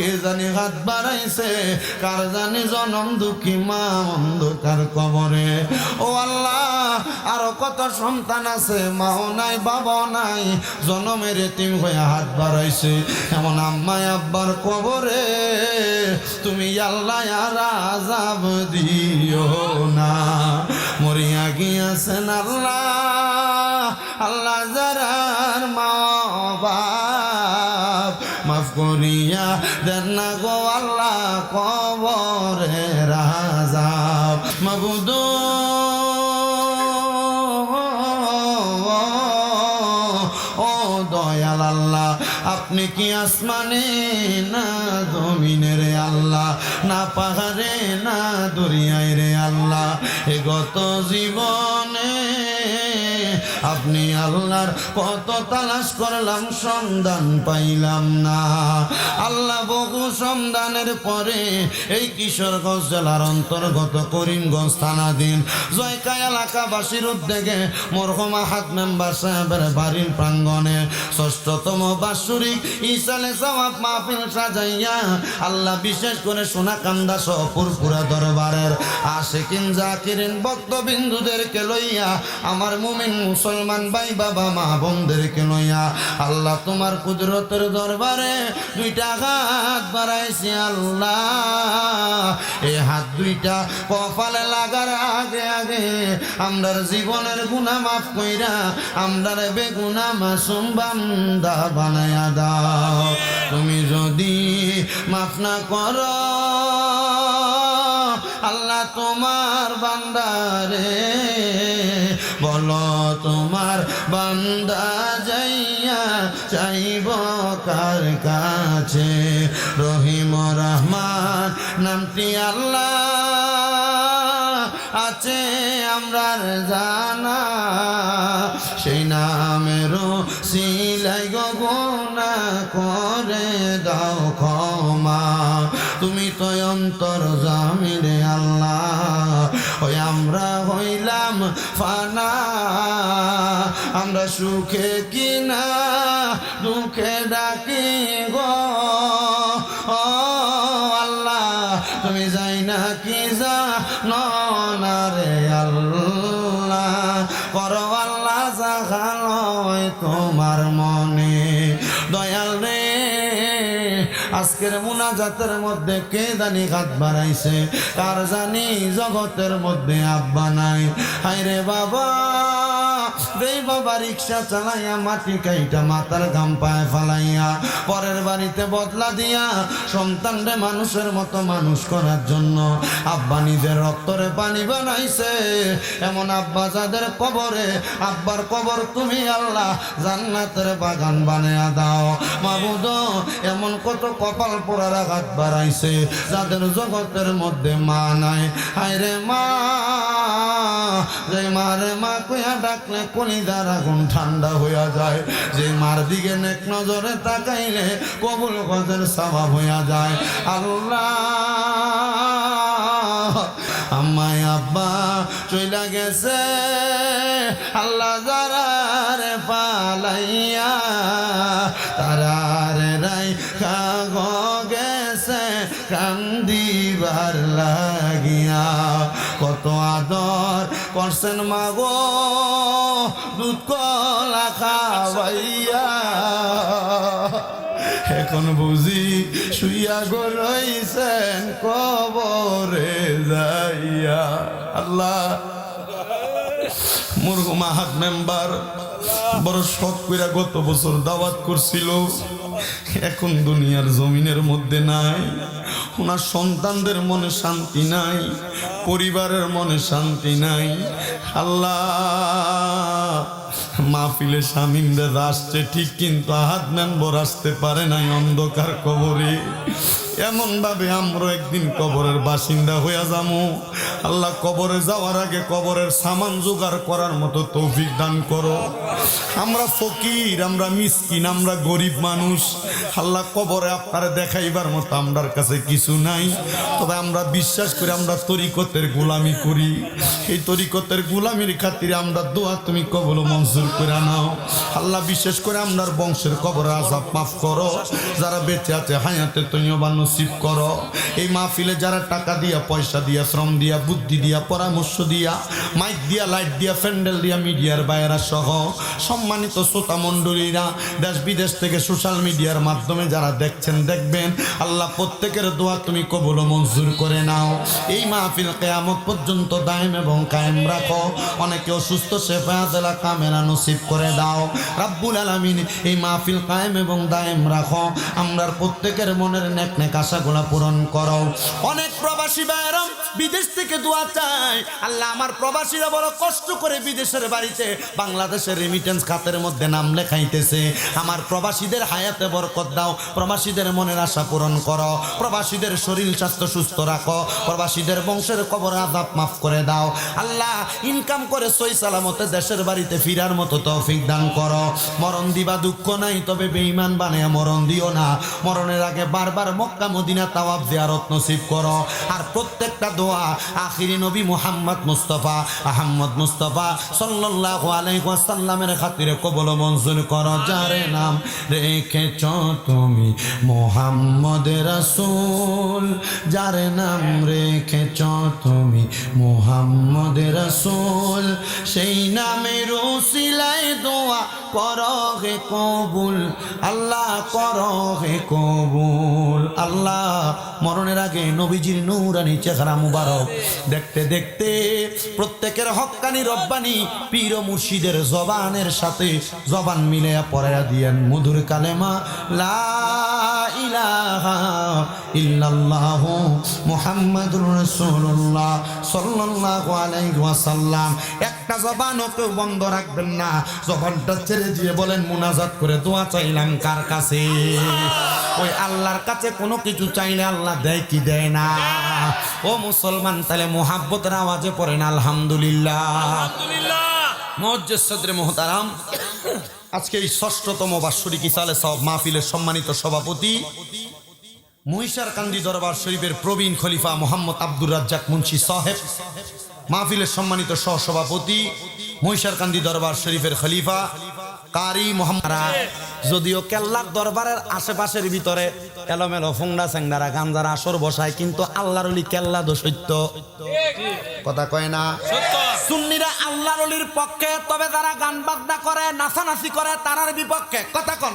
কে জানি হাত বাড়াইছে? কার জানি জনম দুঃখী মা অন্ধকার কবরে? ও আল্লাহ, আরও কত সন্তান আছে? মাও নাই, বাবাও নাই। জনমের এতিম হয়ে হাত বাড়াইছে। এমন আম্মাই আব্বার কবরে তুমি আল্লাহ আর আজাব দিও না। মরিয়া গিয়াছেন আল্লাহ। আল্লাহ মাফ করিয়া দেন না গো আল্লাহ কবরে রাজা মাবুদু, ও দয়াল আল্লাহ, আপনি কি আসমানে না জমিনের আল্লাহ? না পাহাড়ে, না দরিয়ায় রে আল্লাহ? এ গত জীবনে আপনি আল্লাহর কত তালাশ করলাম, সন্ধান পাইলাম না। আল্লাহ বহু সন্ধানের পরে এই কিশোরগঞ্জ জেলার অন্তর্গত করিমগঞ্জ থানাধীন জয়কা এলাকাবাসীর উদ্যোগে মরহমা হাত মেম্বার সাহেবের বাড়ির প্রাঙ্গণে ষষ্ঠতম বাৎসরিক ইসালে সবাব মাহফিল সাজাইয়া আল্লাহ বিশেষ করে সোনাকান্দা সহ পুরপুরা দরবারের আশেকিন জাকিরিন ভক্তবিন্দুদেরকে লইয়া আমার মুমিন মুসলমান ভাই, বাবা, মা, বোনদেরকে লইয়া আল্লাহ তোমার কুদরতের দরবারে দুইটা হাত বাড়াইছি আল্লাহ। এই হাত দুইটা কপালে লাগার আগে আগে আমরার জীবনের গুণা মাফ কইরা আমরার বেগুনা মাসুম বান্দা বানায়া দাও। তুমি যদি মাফ না করো, আল্লাহ তোমার বান্দারে বলো তোমার বান্দা যাইয়া চাইব কার কাছে? রহিম রহমান, নামটি আল্লাহ আছে আমরার জানা। সেই নামেরও সিলাই গগনা করে দাও ক্ষমা। তুমি তো অন্তর জামিরে আল্লাহ। ওই আমরা হইলাম ফানা। আমরা সুখে কিনা দুঃখে ডাকি গো। আল্লাহ, তুমি যাই না কি যা নরে আল্লাহ। করো আল্লাহ জাগালয় তোমার মনে। আজকের মুনাজাতের মধ্যে কে জানি হাত বাড়াইছে? কার জানি জগতের মধ্যে আব্বা নাই? হাইরে বাবা! রে বাবা রিক্সা চালাইয়া মাটি কাইটা মাথার গাম পায়ে ফালাইয়া, পরের বাড়িতে বদলা দিয়া সন্তানরে মানুষের মতো মানুষ করার জন্য আব্বা নিজের রক্তরে পানি বানাইছে। এমন আব্বা যাদের কবরে, আব্বার কবর তুমি আল্লাহ জান্নাতের বাগান বানিয়ে দাও। মাবুদ এমন কত কপাল পোড়ার আঘাত বাড়াইছে যাদের জগতের মধ্যে মা নাই। হায়রে মা, যে মারে মা কইয়া ডাকলে কলিদার আগুন ঠান্ডা হইয়া যায়। যে মার দিকে নেক নজরে তাকাইলে কবুল স্বভাব হইয়া যায়। আল্লাহ আমায় আব্বা, চইলা গেছে। আল্লাহ যারারে পালাইয়া তারারে করছেন মাগো, দুধ কলা খাওয়াইয়া। এখন বুঝি শুইয়া গো রইছেন কবরে যাইয়া। আল্লাহ মুরগুমা হাত মেম্বার বড় শখ কইরা গত বছর দাওয়াত করছিল। এখন দুনিয়ার জমিনের মধ্যে নাই। ওনার সন্তানদের মনে শান্তি নাই, পরিবারের মনে শান্তি নাই। আল্লাহ, মাহফিলে স্বামীদের আসছে ঠিক কিন্তু হাত মেম্বর আসতে পারে নাই অন্ধকার কবরে। এমন ভাবে আমরা একদিন কবরের বাসিন্দা হইয়া যামু। আল্লাহ কবরে যাওয়ার আগে কবরের সামান জোগাড় করার মতো তৌফিক দান করো। আমরা ফকির, আমরা মিসকিন, আমরা গরিব মানুষ। আল্লাহ কবরে আপনারা দেখাইবার মতো আমরার কাছে কিছু নাই। তবে আমরা বিশ্বাস করি, আমরা তরিকতের গোলামি করি। এই তরিকতের গোলামির খাতিরে আমরা দোয়া তুমি কবল মঞ্জুর করে নাও। আল্লাহ বিশেষ করে আমরার বংশের কবর আজাব মাফ করো। যারা বেঁচে আছে, হায়াতে তুমিও বা নসিব করো। এই মাহফিলে যারা টাকা দিয়া, পয়সা দিয়া, শ্রম দিয়া, বুদ্ধি দিয়া, পরামর্শ দিয়া, মাইক দিয়া, লাইট দিয়া, প্যান্ডেল দিয়া, মিডিয়ার বাইরা সহ সম্মানিত শ্রোতা মণ্ডলীরা, দেশ বিদেশ থেকে সোশ্যাল মিডিয়ার মাধ্যমে যারা দেখছেন, দেখবেন, আল্লাহ প্রত্যেকের দোয়া তুমি কবুল মঞ্জুর করে নাও। এই মাহফিল কেয়ামত পর্যন্ত দায়েম এবং কায়েম রাখো। অনেকে অসুস্থ শেফায়াতলা কামেরা নসিব করে দাও। রাব্বুল আলামিন, এই মাহফিল কায়েম এবং দায়েম রাখো। আমরার প্রত্যেকের মনের নেক নেক আশাগুলা পূরণ করো। অনেক প্রবাসী বাইরম বিদেশ থেকে দোয়া চাই আল্লাহ আমার প্রবাসীরা বড় কষ্ট করে বিদেশের বাড়িতে বাংলাদেশের রেমিটেন্স খাতের মধ্যে নাম লেখাইতেছে। আমার প্রবাসীদের হায়াতে বরকত দাও। প্রবাসীদের মনের আশা পূরণ করো। প্রবাসীদের শরীর স্বাস্থ্য সুস্থ রাখো। প্রবাসীদের বংশের কবর আদাব মাফ করে দাও। আল্লাহ ইনকাম করে সই সালামতে দেশের বাড়িতে ফিরার মতো তৌফিক দান করো। মরণ দিবা দুঃখ নাই, তবে বেঈমান বানিয়ে মরণ দিও না। মরণের আগে বারবার মক্কা, মদিনা তাওয়াব জিয়ারত নসিব করো। আর প্রত্যেকটা দোয়া আখিরি নবী মুহাম্মদ মুস্তফা, আহম্মদ মুস্তফা সাল্লাল্লাহু আলাইহি ওয়াসাল্লামের খাতিরে কবল মঞ্জুর করো। যারে নাম রেখেছ তুমি মোহাম্মদ রাসূল। যারে নাম রেখেছ তুমি মোহাম্মদ রাসূল। সেই নামের উসিলায় দোয়া করো হে কবুল, আল্লাহ করো হে কবুল। আল্লাহ, মরণের আগে নবীজির নূরানি চেহারা মুবারক। দেখতে দেখতে প্রত্যেকের হক্কানি রব্বানি পীর মুর্শিদের জবানের সাথে জবান মিলে পড়াইয়া দিয়েন। মধুর কালেমা, লা ইলাহা ইল্লাল্লাহ মুহাম্মাদুর রাসূলুল্লাহ সাল্লাল্লাহু আলাইহি ওয়াসাল্লাম। একটা জবানও কেউ বন্ধ রাখবেন না। জবানটা ছেড়ে দিয়ে বলেন মুনাজাত করে দোয়া চাইলাম কার কাছে? ওই আল্লাহর কাছে কোনো কিছু চাইলে আল্লাহ দেয় কি দেয় না। ও মুসলমান তাহলে মোহাব্বতের আওয়াজে পড়েন আলহামদুলিল্লাহ। মোহতারাম। আজকে এই ষষ্ঠতম বাৎসরিক ইসালে সব মাহফিলের সম্মানিত সভাপতি মহিষার কান্দি দরবার শরীফের প্রবীণ খলিফা মোহাম্মদ আব্দুর রাজ্জাক মুন্সি সাহেব মাহফিলের সম্মানিত সহসভাপতি মহিষার কান্দি দরবার শরীফের খলিফা কারি মোহাম্মদ। যদিও কেল্লার দরবারের আশেপাশের ভিতরে এলোমেলো ফুংডা স্যাংডারা গাঞ্জারা আসর বসায় কিন্তু আল্লাহর অলি কেল্লা দো সত্য। কথা কয় না? সুন্নিরা আল্লাহর অলির পক্ষে তবে যারা গান বাজনা করে নাচানাচি করে তারার বিপক্ষে। কথা কন।